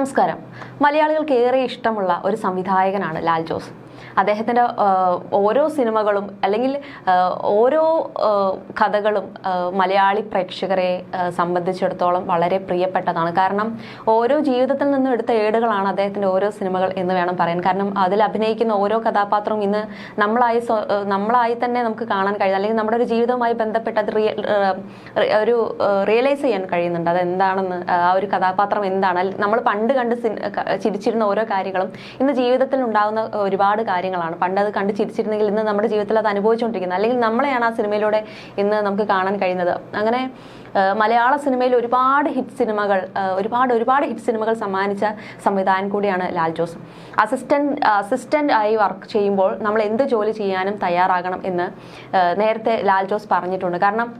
നമസ്കാരം. മലയാളികൾക്ക് ഏറെ ഇഷ്ടമുള്ള ഒരു സംവിധായകനാണ് ലാൽ ജോസ്. അദ്ദേഹത്തിന്റെ ഓരോ സിനിമകളും അല്ലെങ്കിൽ ഓരോ കഥകളും മലയാളി പ്രേക്ഷകരെ സംബന്ധിച്ചിടത്തോളം വളരെ പ്രിയപ്പെട്ടതാണ്. കാരണം ഓരോ ജീവിതത്തിൽ നിന്നും എടുത്ത ഏടുകളാണ് അദ്ദേഹത്തിന്റെ ഓരോ സിനിമകൾ എന്ന് വേണം പറയാൻ. കാരണം അതിൽ അഭിനയിക്കുന്ന ഓരോ കഥാപാത്രവും ഇന്ന് നമ്മളായി നമ്മളായി തന്നെ നമുക്ക് കാണാൻ കഴിയുന്നത് അല്ലെങ്കിൽ നമ്മുടെ ഒരു ജീവിതവുമായി ബന്ധപ്പെട്ട് അത് ഒരു റിയലൈസ് ചെയ്യാൻ കഴിയുന്നുണ്ട്. അത് എന്താണെന്ന് ആ ഒരു കഥാപാത്രം എന്താണ്? നമ്മൾ പണ്ട് കണ്ട് ചിരിച്ചിരുന്ന ഓരോ കാര്യങ്ങളും ഇന്ന് ജീവിതത്തിൽ ഉണ്ടാകുന്ന ഒരുപാട് കാര്യങ്ങളാണ്. പണ്ട് അത് കണ്ട് ചിരിച്ചിരുന്നെങ്കിൽ ഇന്ന് നമ്മുടെ ജീവിതത്തിൽ അത് അനുഭവിച്ചുകൊണ്ടിരിക്കുന്നത് അല്ലെങ്കിൽ നമ്മളെയാണ് ആ സിനിമയിലൂടെ ഇന്ന് നമുക്ക് കാണാൻ കഴിയുന്നത്. അങ്ങനെ മലയാള സിനിമയിൽ ഒരുപാട് ഹിറ്റ് സിനിമകൾ ഒരുപാട് ഒരുപാട് ഹിറ്റ് സിനിമകൾ സമ്മാനിച്ച സംവിധായകൻ കൂടിയാണ് ലാൽ ജോസ്. അസിസ്റ്റന്റ് അസിസ്റ്റന്റ് ആയി വർക്ക് ചെയ്യുമ്പോൾ നമ്മൾ എന്ത് ജോലി ചെയ്യാനും തയ്യാറാകണം എന്ന് നേരത്തെ ലാൽ ജോസ് പറഞ്ഞിട്ടുണ്ട്. കാരണം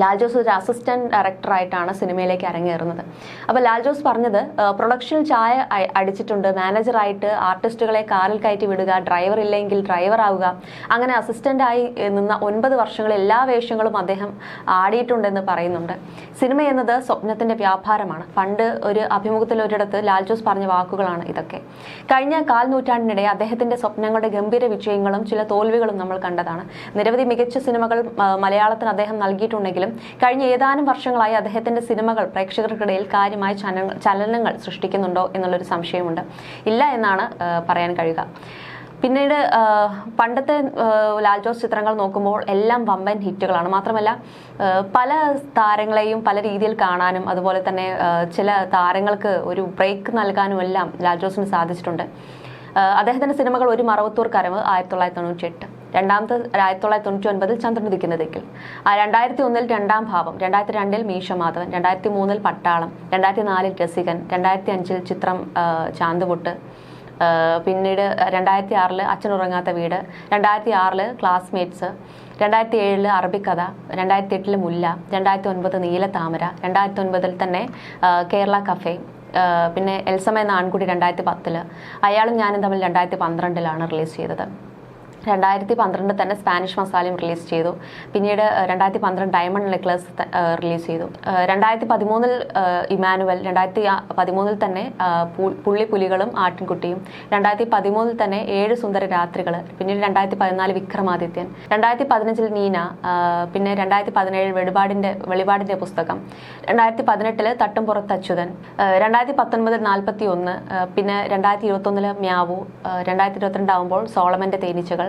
ലാൽ ജോസ് ഒരു അസിസ്റ്റന്റ് ഡയറക്ടറായിട്ടാണ് സിനിമയിലേക്ക് അരങ്ങേറുന്നത്. അപ്പോൾ ലാൽ ജോസ് പറഞ്ഞത് പ്രൊഡക്ഷനിൽ ചായ അടിച്ചിട്ടുണ്ട്. മാനേജറായിട്ട് ആർട്ടിസ്റ്റുകളെ കാറിൽ കയറ്റി വിടുക ഡ്രൈവർ ഇല്ലെങ്കിൽ ഡ്രൈവർ ആവുക. അങ്ങനെ അസിസ്റ്റന്റായി നിന്ന ഒൻപത് വർഷങ്ങൾ എല്ലാ വേഷങ്ങളും അദ്ദേഹം ആടിയിട്ടുണ്ടെന്ന് പറയുന്നുണ്ട്. സിനിമ എന്നത് സ്വപ്നത്തിന്റെ വ്യാപാരമാണ്. പണ്ട് ഒരു അഭിമുഖത്തിൽ ഒരിടത്ത് ലാൽ ജോസ് പറഞ്ഞ വാക്കുകളാണ് ഇതൊക്കെ. കഴിഞ്ഞ കാൽ നൂറ്റാണ്ടിനിടെ അദ്ദേഹത്തിന്റെ സ്വപ്നങ്ങളുടെ ഗംഭീര വിജയങ്ങളും ചില തോൽവികളും നമ്മൾ കണ്ടതാണ്. നിരവധി മികച്ച സിനിമകൾ മലയാളത്തിന് അദ്ദേഹം നൽകിയിട്ടുണ്ടെങ്കിലും കഴിഞ്ഞ ഏതാനും വർഷങ്ങളായി അദ്ദേഹത്തിന്റെ സിനിമകൾ പ്രേക്ഷകർക്കിടയിൽ കാര്യമായ ചലനങ്ങൾ സൃഷ്ടിക്കുന്നുണ്ടോ എന്നുള്ളൊരു സംശയമുണ്ട്. ഇല്ല എന്നാണ് പറയാൻ കഴിയുക. പിന്നീട് പണ്ടത്തെ ലാൽ ജോസ് ചിത്രങ്ങൾ നോക്കുമ്പോൾ എല്ലാം വമ്പൻ ഹിറ്റുകളാണ്. മാത്രമല്ല പല താരങ്ങളെയും പല രീതിയിൽ കാണാനും അതുപോലെ തന്നെ ചില താരങ്ങൾക്ക് ഒരു ബ്രേക്ക് നൽകാനും എല്ലാം ലാൽ ജോസിന് സാധിച്ചിട്ടുണ്ട്. അദ്ദേഹത്തിന്റെ സിനിമകൾ ഒരു മറവത്തൂർ കരവ് ആയിരത്തി തൊള്ളായിരത്തി തൊണ്ണൂറ്റി എട്ട് രണ്ടാമത്തെ ആയിരത്തി തൊള്ളായിരത്തി തൊണ്ണൂറ്റി ഒൻപതിൽ ചന്ദ്രനുദിക്കുന്ന ദിക്കിൽ. രണ്ടായിരത്തി ഒന്നിൽ രണ്ടാം ഭാവം രണ്ടായിരത്തി രണ്ടിൽ മീശമാധവൻ രണ്ടായിരത്തി മൂന്നിൽ പട്ടാളം രണ്ടായിരത്തി നാലിൽ രസികൻ രണ്ടായിരത്തി അഞ്ചിൽ ചിത്രം ചാന്തുപൊട്ട് പിന്നീട് രണ്ടായിരത്തി ആറിൽ അച്ഛൻ ഉറങ്ങാത്ത വീട് രണ്ടായിരത്തി ആറിൽ ക്ലാസ്മേറ്റ്സ് രണ്ടായിരത്തി ഏഴിൽ അറബിക്കഥ രണ്ടായിരത്തി എട്ടിൽ മുല്ല രണ്ടായിരത്തി ഒൻപത് നീലത്താമര രണ്ടായിരത്തി ഒൻപതിൽ തന്നെ കേരള കഫേ പിന്നെ എൽസമ എന്ന ആൺകുട്ടി രണ്ടായിരത്തി പത്തിൽ. അയാളും ഞാനും തമ്മിൽ രണ്ടായിരത്തി പന്ത്രണ്ടിലാണ് റിലീസ് ചെയ്തത്. രണ്ടായിരത്തി പന്ത്രണ്ട് തന്നെ സ്പാനിഷ് മസാലയും റിലീസ് ചെയ്തു. പിന്നീട് രണ്ടായിരത്തി പന്ത്രണ്ട് ഡയമണ്ട് നെക്ലസ് റിലീസ് ചെയ്തു. രണ്ടായിരത്തി പതിമൂന്നിൽ ഇമാനുവൽ രണ്ടായിരത്തി പതിമൂന്നിൽ തന്നെ പുള്ളി പുലികളും ആട്ടിൻകുട്ടിയും രണ്ടായിരത്തി പതിമൂന്നിൽ തന്നെ ഏഴ് സുന്ദര രാത്രികൾ പിന്നീട് രണ്ടായിരത്തി പതിനാല് വിക്രമാദിത്യൻ രണ്ടായിരത്തി പതിനഞ്ചിൽ നീന പിന്നെ രണ്ടായിരത്തി പതിനേഴ് വെളിപാടിന്റെ വെളിപാടിന്റെ പുസ്തകം രണ്ടായിരത്തി പതിനെട്ടിൽ തട്ടുംപുറത്ത് അച്യുതൻ രണ്ടായിരത്തി പത്തൊൻപതിൽ നാൽപ്പത്തി ഒന്ന് പിന്നെ രണ്ടായിരത്തി ഇരുപത്തൊന്നിൽ മ്യാവു രണ്ടായിരത്തി ഇരുപത്തിരണ്ടാവുമ്പോൾ സോളമന്റെ തേനീച്ചകൾ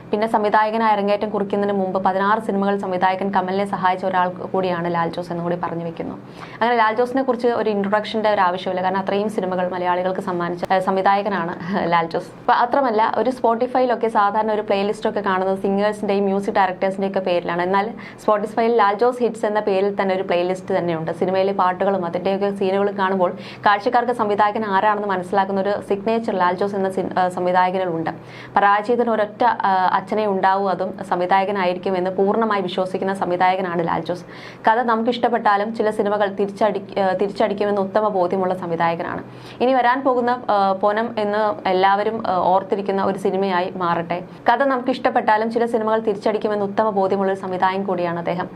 പിന്നെ സംവിധായകൻ അരങ്ങേറ്റം കുറിക്കുന്നതിന് മുമ്പ് പതിനാറ് സിനിമകൾ സംവിധായകൻ കമലിനെ സഹായിച്ച ഒരാൾ കൂടിയാണ് ലാൽ ജോസ് എന്ന് കൂടി പറഞ്ഞു വെക്കുന്നു. അങ്ങനെ ലാൽ ജോസിനെ കുറിച്ച് ഒരു ഇൻട്രൊഡക്ഷന്റെ ഒരു ആവശ്യമില്ല. കാരണം അത്രയും സിനിമകൾ മലയാളികൾക്ക് സമ്മാനിച്ച സംവിധായകനാണ് ലാൽ ജോസ്. അപ്പൊ അത്രമല്ല ഒരു സ്പോട്ടിഫൈയിലൊക്കെ സാധാരണ ഒരു പ്ലേലിസ്റ്റ് ഒക്കെ കാണുന്നത് സിംഗേഴ്സിന്റെയും മ്യൂസിക് ഡയറക്ടേഴ്സിന്റെയും ഒക്കെ പേരിലാണ്. എന്നാൽ സ്പോട്ടിഫൈയിൽ ലാൽ ജോസ് ഹിറ്റ്സ് എന്ന പേരിൽ തന്നെ ഒരു പ്ലേലിസ്റ്റ് തന്നെയുണ്ട്. സിനിമയിലെ പാട്ടുകളും അതിന്റെയൊക്കെ സീനുകളും കാണുമ്പോൾ കാഴ്ചക്കാർക്ക് സംവിധായകൻ ആരാണെന്ന് മനസ്സിലാക്കുന്ന ഒരു സിഗ്നേച്ചർ ലാൽ ജോസ് എന്ന സംവിധായകനിലുണ്ട് പരാജയത്തിന് ഒരൊറ്റ അച്ഛനെ ഉണ്ടാവും അതും സംവിധായകനായിരിക്കും എന്ന് പൂർണമായി വിശ്വസിക്കുന്ന സംവിധായകനാണ് ലാൽ ജോസ് കഥ നമുക്ക് ഇഷ്ടപ്പെട്ടാലും ചില സിനിമകൾ തിരിച്ചടി തിരിച്ചടിക്കുമെന്ന് ഉത്തമ ബോധ്യമുള്ള സംവിധായകനാണ്. ഇനി വരാൻ പോകുന്ന പൊനം എന്ന് എല്ലാവരും ഓർത്തിരിക്കുന്ന ഒരു സിനിമയായി മാറട്ടെ. കഥ നമുക്ക് ഇഷ്ടപ്പെട്ടാലും ചില സിനിമകൾ തിരിച്ചടിക്കുമെന്ന് ഉത്തമ ബോധ്യമുള്ള ഒരു സംവിധായകൻ കൂടിയാണ് അദ്ദേഹം.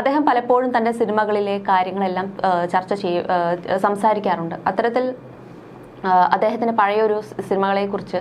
അദ്ദേഹം പലപ്പോഴും തന്റെ സിനിമകളിലെ കാര്യങ്ങളെല്ലാം ചർച്ച ചെയ്യ സംസാരിക്കാറുണ്ട്. അത്തരത്തിൽ ആ, അദ്ദേഹത്തിന്റെ പഴയൊരു സ് സിനിമകളെക്കുറിച്ച്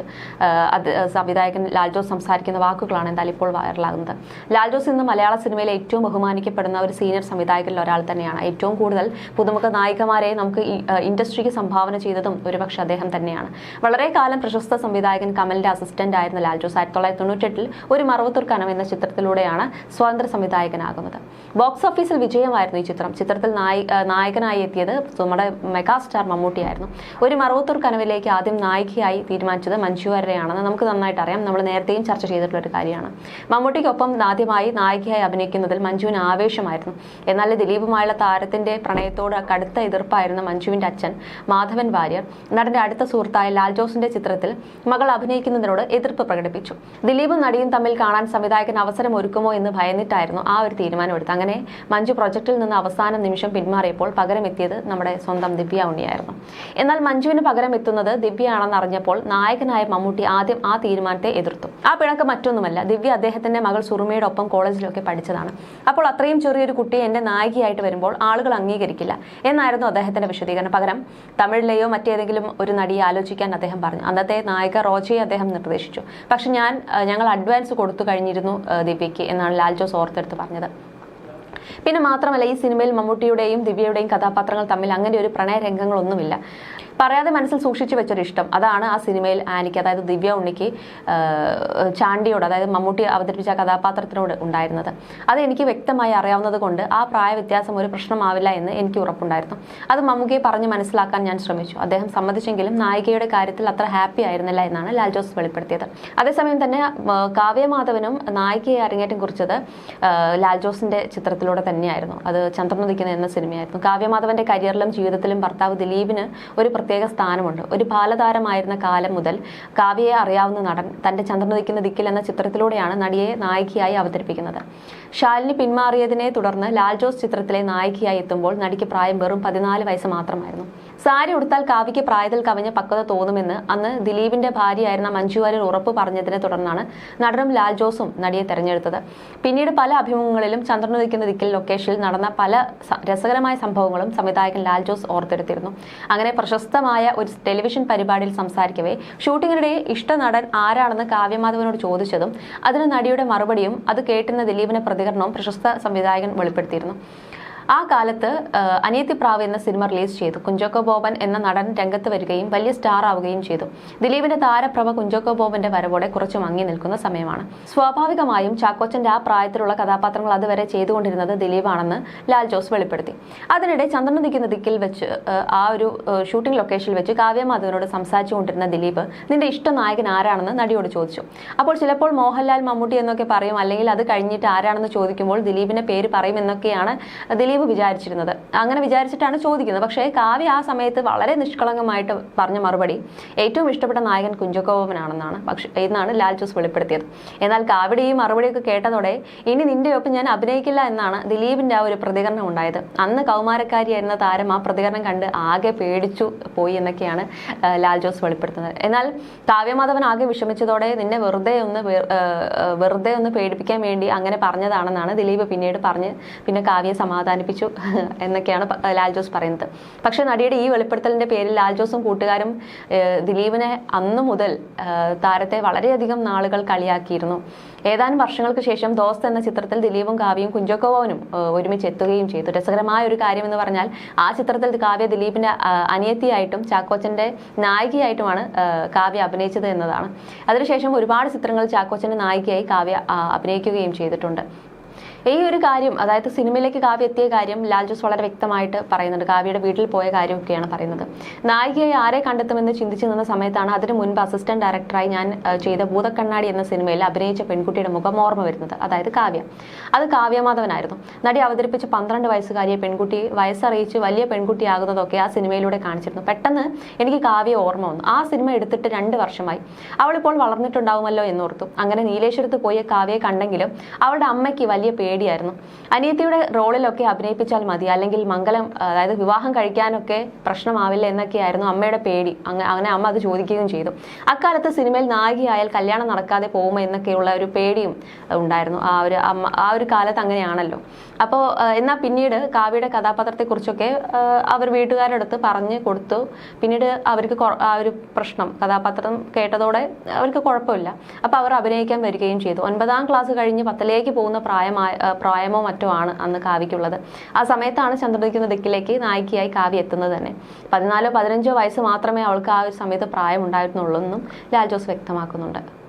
അത് സംവിധായകൻ ലാൽ ജോസ് സംസാരിക്കുന്ന വാക്കുകളാണ് എന്തായാലും ഇപ്പോൾ വൈറലാകുന്നത്. ലാൽ ജോസ് ഇന്ന് മലയാള സിനിമയിലെ ഏറ്റവും ബഹുമാനിക്കപ്പെടുന്ന ഒരു സീനിയർ സംവിധായകരിൽ ഒരാൾ തന്നെയാണ്. ഏറ്റവും കൂടുതൽ പുതുമുഖ നായികമാരെ നമുക്ക് ഇൻഡസ്ട്രിക്ക് സംഭാവന ചെയ്തതും ഒരുപക്ഷെ അദ്ദേഹം തന്നെയാണ്. വളരെ കാലം പ്രശസ്ത സംവിധായകൻ കമലിന്റെ അസിസ്റ്റന്റ് ആയിരുന്ന ലാൽ ജോസ് ആയിരത്തി തൊള്ളായിരത്തി തൊണ്ണൂറ്റെട്ടിൽ ഒരു മറവത്തൂർ കനം എന്ന ചിത്രത്തിലൂടെയാണ് സ്വതന്ത്ര സംവിധായകനാകുന്നത്. ബോക്സ് ഓഫീസിൽ വിജയമായിരുന്നു ഈ ചിത്രം. ചിത്രത്തിൽ നായി നായകനായി എത്തിയത് നമ്മുടെ മെഗാസ്റ്റാർ മമ്മൂട്ടിയായിരുന്നു. ഒരു മറവത്തൂർ കനവിലേക്ക് ആദ്യം നായികയായി തീരുമാനിച്ചത് മഞ്ജു വാര്യരെയാണെന്ന് നമുക്ക് നന്നായിട്ട് അറിയാം. നമ്മൾ നേരത്തെയും ചർച്ച ചെയ്തിട്ടുള്ള ഒരു കാര്യമാണ്. മമ്മൂട്ടിക്കൊപ്പം ആദ്യമായി നായികയായി അഭിനയിക്കുന്നതിൽ മഞ്ജുവിന് ആവേശമായിരുന്നു. എന്നാൽ ദിലീപുമായുള്ള താരത്തിന്റെ പ്രണയത്തോട് കടുത്ത എതിർപ്പായിരുന്നു മഞ്ജുവിന്റെ അച്ഛൻ മാധവൻ വാര്യർ. നടന്റെ അടുത്ത സുഹൃത്തായ ലാൽ ജോസിന്റെ ചിത്രത്തിൽ മകൾ അഭിനയിക്കുന്നതിനോട് എതിർപ്പ് പ്രകടിപ്പിച്ചു. ദിലീപും നടിയും തമ്മിൽ കാണാൻ സംവിധായകൻ അവസരം ഒരുക്കുമോ എന്ന് ഭയന്നിട്ടായിരുന്നു ആ ഒരു തീരുമാനമെടുത്തത്. അങ്ങനെ മഞ്ജു പ്രൊജക്ടിൽ നിന്ന് അവസാന നിമിഷം പിന്മാറിയപ്പോൾ പകരം എത്തിയത് നമ്മുടെ സ്വന്തം ദിവ്യ ഉണ്ണിയായിരുന്നു. എന്നാൽ മഞ്ജുവിന് പകരം എത്തുന്നത് ദിവ്യയാണെന്ന് അറിഞ്ഞപ്പോൾ നായകനായ മമ്മൂട്ടി ആദ്യം ആ തീരുമാനത്തെ എതിർത്തു. ആ പിണക്ക് മറ്റൊന്നുമല്ല ദിവ്യ അദ്ദേഹത്തിന്റെ മകൾ സുറുമയുടെ ഒപ്പം കോളേജിലൊക്കെ പഠിച്ചതാണ്. അപ്പോൾ അത്രയും ചെറിയൊരു കുട്ടി എന്റെ നായികയായിട്ട് വരുമ്പോൾ ആളുകൾ അംഗീകരിക്കില്ല എന്നായിരുന്നു അദ്ദേഹത്തിന്റെ വിശദീകരണം. പകരം തമിഴിലെയോ മറ്റേതെങ്കിലും ഒരു നടിയെ ആലോചിക്കാൻ അദ്ദേഹം പറഞ്ഞു. അന്നത്തെ നായിക റോജയെ അദ്ദേഹം നിർദ്ദേശിച്ചു. പക്ഷെ ഞാൻ ഞങ്ങൾ അഡ്വാൻസ് കൊടുത്തു കഴിഞ്ഞിരുന്നു ദിവ്യയ്ക്ക് എന്നാണ് ലാൽ ജോസ് ഓർത്തെടുത്ത് പറഞ്ഞത്. പിന്നെ മാത്രമല്ല ഈ സിനിമയിൽ മമ്മൂട്ടിയുടെയും ദിവ്യയുടെയും കഥാപാത്രങ്ങൾ തമ്മിൽ അങ്ങനെ ഒരു പ്രണയ രംഗങ്ങളൊന്നുമില്ല പറയാതെ മനസ്സിൽ സൂക്ഷിച്ചു വെച്ചൊരു ഇഷ്ടം. അതാണ് ആ സിനിമയിൽ ആനിക്ക് അതായത് ദിവ്യ ഉണ്ണിക്ക് ചാണ്ടിയോട് അതായത് മമ്മൂട്ടി അവതരിപ്പിച്ച കഥാപാത്രത്തിനോട് ഉണ്ടായിരുന്നത്. അത് എനിക്ക് വ്യക്തമായി അറിയാവുന്നത് കൊണ്ട് ആ പ്രായ വ്യത്യാസം ഒരു പ്രശ്നമാവില്ല എന്ന് എനിക്ക് ഉറപ്പുണ്ടായിരുന്നു. അത് മമ്മൂക്കയെ പറഞ്ഞ് മനസ്സിലാക്കാൻ ഞാൻ ശ്രമിച്ചു. അദ്ദേഹം സമ്മതിച്ചെങ്കിലും നായികയുടെ കാര്യത്തിൽ അത്ര ഹാപ്പി ആയിരുന്നില്ല എന്നാണ് ലാൽ ജോസ് വെളിപ്പെടുത്തിയത്. അതേസമയം തന്നെ കാവ്യമാധവനും നായികയെ അരങ്ങേറ്റം കുറിച്ചത് ലാൽ ജോസിന്റെ ചിത്രത്തിലൂടെ തന്നെയായിരുന്നു. അത് ചന്ദ്രനുദിക്കുന്ന എന്ന സിനിമയായിരുന്നു. കാവ്യമാധവന്റെ കരിയറിലും ജീവിതത്തിലും ഭർത്താവ് ദിലീപിന് ഒരു പ്രത്യേക സ്ഥാനമുണ്ട്. ഒരു ബാലതാരമായിരുന്ന കാലം മുതൽ കാവ്യയെ അറിയാവുന്ന നടൻ തന്റെ ചന്ദ്രനുദിക്കുന്ന ദിക്കിൽ എന്ന ചിത്രത്തിലൂടെയാണ് നടിയെ നായികയായി അവതരിപ്പിക്കുന്നത്. ഷാലിനി പിന്മാറിയതിനെ തുടർന്ന് ലാൽ ജോസ് ചിത്രത്തിലെ നായികയായി എത്തുമ്പോൾ നടിക്ക് പ്രായം വെറും പതിനാല് വയസ്സ് മാത്രമായിരുന്നു. സാരി ഉടുത്താൽ കാവ്യയ്ക്ക് പ്രായത്തിൽ കവിഞ്ഞ പക്വത തോന്നുമെന്ന് അന്ന് ദിലീപിന്റെ ഭാര്യയായിരുന്ന മഞ്ജു വാര്യർ ഉറപ്പ് പറഞ്ഞതിനെ തുടർന്നാണ് നടനും ലാൽ ജോസും നടിയെ തെരഞ്ഞെടുത്തത്. പിന്നീട് പല അഭിമുഖങ്ങളിലും ചന്ദ്രനുദിക്കുന്ന ദിക്കിൽ ലൊക്കേഷനിൽ നടന്ന പല രസകരമായ സംഭവങ്ങളും സംവിധായകൻ ലാൽ ജോസ് ഓർത്തെടുത്തിരുന്നു. അങ്ങനെ പ്രശസ്തമായ ഒരു ടെലിവിഷൻ പരിപാടിയിൽ സംസാരിക്കവേ ഷൂട്ടിങ്ങിനിടെ ഇഷ്ട നടൻ ആരാണെന്ന് കാവ്യമാധവനോട് ചോദിച്ചതും അതിന് നടിയുടെ മറുപടിയും അത് കേട്ടുന്ന ദിലീപിന്റെ പ്രതികരണവും പ്രശസ്ത സംവിധായകൻ വെളിപ്പെടുത്തിയിരുന്നു. ആ കാലത്ത് അനിയത്തി പ്രാവ് എന്ന സിനിമ റിലീസ് ചെയ്തു. കുഞ്ചോക്കോ ബോബൻ എന്ന നടൻ രംഗത്ത് വരികയും വലിയ സ്റ്റാർ ആവുകയും ചെയ്തു. ദിലീപിന്റെ താരപ്രഭ കുഞ്ചോക്കോ ബോബന്റെ വരവോടെ കുറച്ച് മങ്ങി നിൽക്കുന്ന സമയമാണ്. സ്വാഭാവികമായും ചാക്കോച്ചന്റെ ആ പ്രായത്തിലുള്ള കഥാപാത്രങ്ങൾ അതുവരെ ചെയ്തുകൊണ്ടിരുന്നത് ദിലീപാണെന്ന് ലാൽ ജോസ് വെളിപ്പെടുത്തി. അതിനിടെ ചന്ദ്രൻ നിൽക്കുന്ന ദിക്കിൽ വെച്ച് ആ, ഒരു ഷൂട്ടിംഗ് ലൊക്കേഷനിൽ വെച്ച് കാവ്യമാധവനോട് സംസാരിച്ചുകൊണ്ടിരുന്ന ദിലീപ് നിന്റെ ഇഷ്ട നായകൻ ആരാണെന്ന് നടിയോട് ചോദിച്ചു. അപ്പോൾ ചിലപ്പോൾ മോഹൻലാൽ മമ്മൂട്ടി എന്നൊക്കെ പറയും അല്ലെങ്കിൽ അത് കഴിഞ്ഞിട്ട് ആരാണെന്ന് ചോദിക്കുമ്പോൾ ദിലീപിന്റെ പേര് പറയും എന്നൊക്കെയാണ് ദിലീപ് വിചാരിച്ചിരുന്നത്. അങ്ങനെ വിചാരിച്ചിട്ടാണ് ചോദിക്കുന്നത്. പക്ഷേ കാവ്യ ആ സമയത്ത് വളരെ നിഷ്കളങ്കമായിട്ട് പറഞ്ഞ മറുപടി ഏറ്റവും ഇഷ്ടപ്പെട്ട നായകൻ കുഞ്ചക്കോവനാണെന്നാണ്. പക്ഷേ എന്നാണ് ലാൽ ജോസ് വെളിപ്പെടുത്തിയത്. എന്നാൽ കാവ്യയുടെ ഈ മറുപടിയൊക്കെ കേട്ടതോടെ ഇനി നിന്റെ ഒപ്പം ഞാൻ അഭിനയിക്കില്ല എന്നാണ് ദിലീപിന്റെ ആ ഒരു പ്രതികരണം ഉണ്ടായത്. അന്ന് കൗമാരക്കാരിയായിരുന്ന താരം ആ പ്രതികരണം കണ്ട് ആകെ പേടിച്ചു പോയി എന്നൊക്കെയാണ് ലാൽ ജോസ് വെളിപ്പെടുത്തുന്നത്. എന്നാൽ കാവ്യമാധവൻ ആകെ വിഷമിച്ചതോടെ നിന്നെ വെറുതെ ഒന്ന് വെറുതെ ഒന്ന് പേടിപ്പിക്കാൻ വേണ്ടി അങ്ങനെ പറഞ്ഞതാണെന്നാണ് ദിലീപ് പിന്നീട് പറഞ്ഞ് പിന്നെ കാവ്യ സമാധാനിപ്പിച്ചു എന്നൊക്കെയാണ് പ- ലാൽ ജോസ് പറയുന്നത്. പക്ഷേ നടിയുടെ ഈ വെളിപ്പെടുത്തലിന്റെ പേരിൽ ലാൽ ജോസും കൂട്ടുകാരും ദിലീപിനെ അന്നു മുതൽ താരത്തെ വളരെയധികം നാളുകൾ കളിയാക്കിയിരുന്നു. ഏതാനും വർഷങ്ങൾക്ക് ശേഷം ദോസ്ത് എന്ന ചിത്രത്തിൽ ദിലീപും കാവ്യയും കുഞ്ചോക്കോവനും ഒരുമിച്ച് എത്തുകയും ചെയ്തു. രസകരമായ ഒരു കാര്യം എന്ന് പറഞ്ഞാൽ ആ ചിത്രത്തിൽ കാവ്യ ദിലീപിന്റെ അനിയത്തിയായിട്ടും ചാക്കോച്ചന്റെ നായികയായിട്ടുമാണ് കാവ്യ അഭിനയിച്ചത് എന്നതാണ്. അതിനുശേഷം ഒരുപാട് ചിത്രങ്ങളിൽ ചാക്കോച്ചന്റെ നായികയായി കാവ്യ അഭിനയിക്കുകയും ചെയ്തിട്ടുണ്ട്. ഈ ഒരു കാര്യം അതായത് സിനിമയിലേക്ക് കാവ്യ എത്തിയ കാര്യം ലാൽ ജോസ് വളരെ വ്യക്തമായിട്ട് പറയുന്നുണ്ട്. കാവ്യയുടെ വീട്ടിൽ പോയ കാര്യമൊക്കെയാണ് പറയുന്നത്. നായികയെ ആരെ കണ്ടെത്തുമെന്ന് ചിന്തിച്ചു നിന്ന സമയത്താണ് അതിന് മുൻപ് അസിസ്റ്റന്റ് ഡയറക്ടറായി ഞാൻ ചെയ്ത ഭൂതക്കണ്ണാടി എന്ന സിനിമയിൽ അഭിനയിച്ച പെൺകുട്ടിയുടെ മുഖം ഓർമ്മ വരുന്നത്. അതായത് കാവ്യ. അത് കാവ്യമാധവനായിരുന്നു നടി അവതരിപ്പിച്ച പന്ത്രണ്ട് വയസ്സുകാരിയെ പെൺകുട്ടി വയസ്സറിയിച്ച് വലിയ പെൺകുട്ടിയാകുന്നതൊക്കെ ആ സിനിമയിലൂടെ കാണിച്ചിരുന്നു. പെട്ടെന്ന് എനിക്ക് കാവ്യ ഓർമ്മ വന്നു. ആ സിനിമ എടുത്തിട്ട് രണ്ട് വർഷമായി. അവളിപ്പോൾ വളർന്നിട്ടുണ്ടാവുമല്ലോ എന്നോർത്തു. അങ്ങനെ നീലേശ്വരത്ത് പോയ കാവ്യയെ കണ്ടെങ്കിലും അവളുടെ അമ്മയ്ക്ക് വലിയ പേടിയായിരുന്നു. അനിയത്തിയുടെ റോളിലൊക്കെ അഭിനയിപ്പിച്ചാൽ മതി. അല്ലെങ്കിൽ മംഗലം അതായത് വിവാഹം കഴിക്കാനൊക്കെ പ്രശ്നമാവില്ല എന്നൊക്കെയായിരുന്നു അമ്മയുടെ പേടി. അങ്ങ- അങ്ങനെ അമ്മ അത് ചോദിക്കുകയും ചെയ്തു. അക്കാലത്ത് സിനിമയിൽ നായികയായാൽ കല്യാണം നടക്കാതെ പോകുമോ എന്നൊക്കെയുള്ള ഒരു പേടിയും ഉണ്ടായിരുന്നു. ആ ഒരു അമ്മ ആ ഒരു കാലത്ത് അങ്ങനെയാണല്ലോ. അപ്പോൾ എന്നാൽ പിന്നീട് കാവ്യയുടെ കഥാപാത്രത്തെക്കുറിച്ചൊക്കെ അവർ വീട്ടുകാരുടെ അടുത്ത് പറഞ്ഞു കൊടുത്തു. പിന്നീട് അവർക്ക് ആ ഒരു പ്രശ്നം കഥാപാത്രം കേട്ടതോടെ അവർക്ക് കുഴപ്പമില്ല. അപ്പോൾ അവർ അഭിനയിക്കാൻ വരികയും ചെയ്തു. ഒൻപതാം ക്ലാസ് കഴിഞ്ഞ് പത്തിലേക്ക് പോകുന്ന പ്രായമായ പ്രായമോ മറ്റോ ആണ് അന്ന് കാവ്യക്കുള്ളത് ആ സമയത്താണ് ചന്ദ്രദിക്കുന്ന ദിക്കിലേക്ക് നായികയായി കാവ്യ എത്തുന്നത് തന്നെ. പതിനാലോ പതിനഞ്ചോ വയസ്സ് മാത്രമേ അവൾക്ക് ആ ഒരു സമയത്ത് പ്രായം ഉണ്ടായിരുന്നുള്ളൂ എന്നും ലാൽ ജോസ് വ്യക്തമാക്കുന്നുണ്ട്.